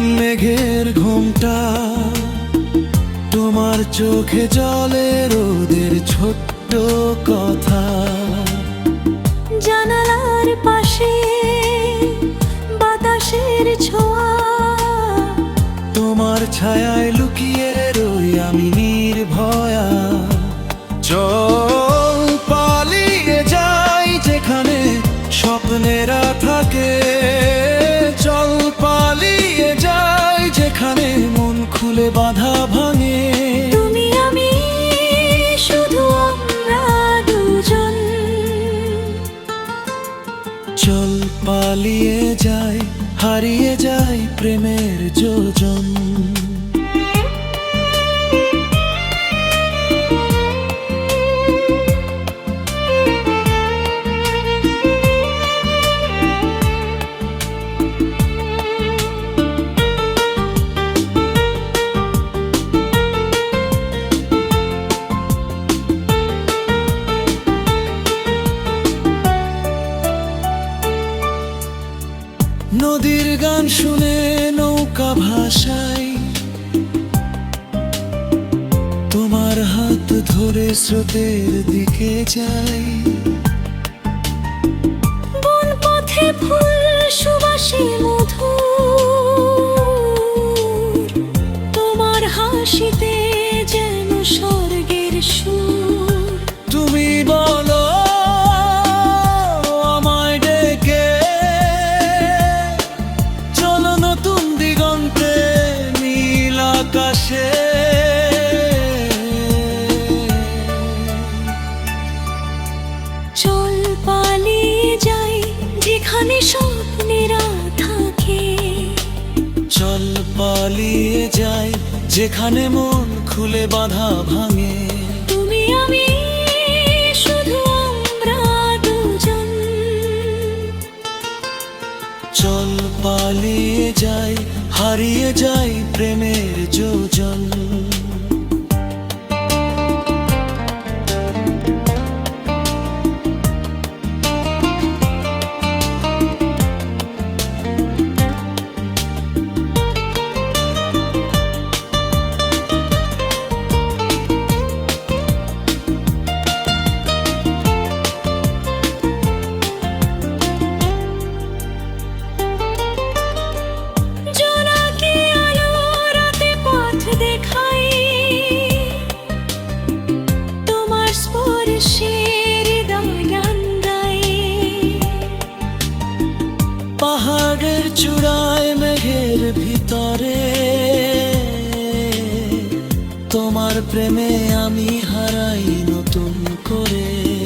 মেঘের ঘুমটা। তোমার চোখে জলে রোদের ছোট্ট কথা। জানালার পাশে বাতাসের ছোঁয়া। তোমার ছায়ায় লুকিয়ে রই আমি নির্ভয়া। চল পালিয়ে যাই যেখানে স্বপ্নেরা পালিয়ে যায় হারিয়ে যায় প্রেমের যোজন। গান শুনে নৌকা ভাষায় তোমার হাত ধরে স্রোতের দিকে যাই। বন পথে ফুল সুবাসে যেখানে স্বপ্নেরা থাকে। চল পালিয়ে যাই যেখানে মন খুলে বাধা ভাঙে। তুমি আমি শুধু আমরা দুজন। চল পালিয়ে যাই হারিয়ে যাই প্রেমের যোজন। পাহাড়ের চূড়ায় মেঘের ভিতরে। তোমার প্রেমে আমি হারাই নতুন করে।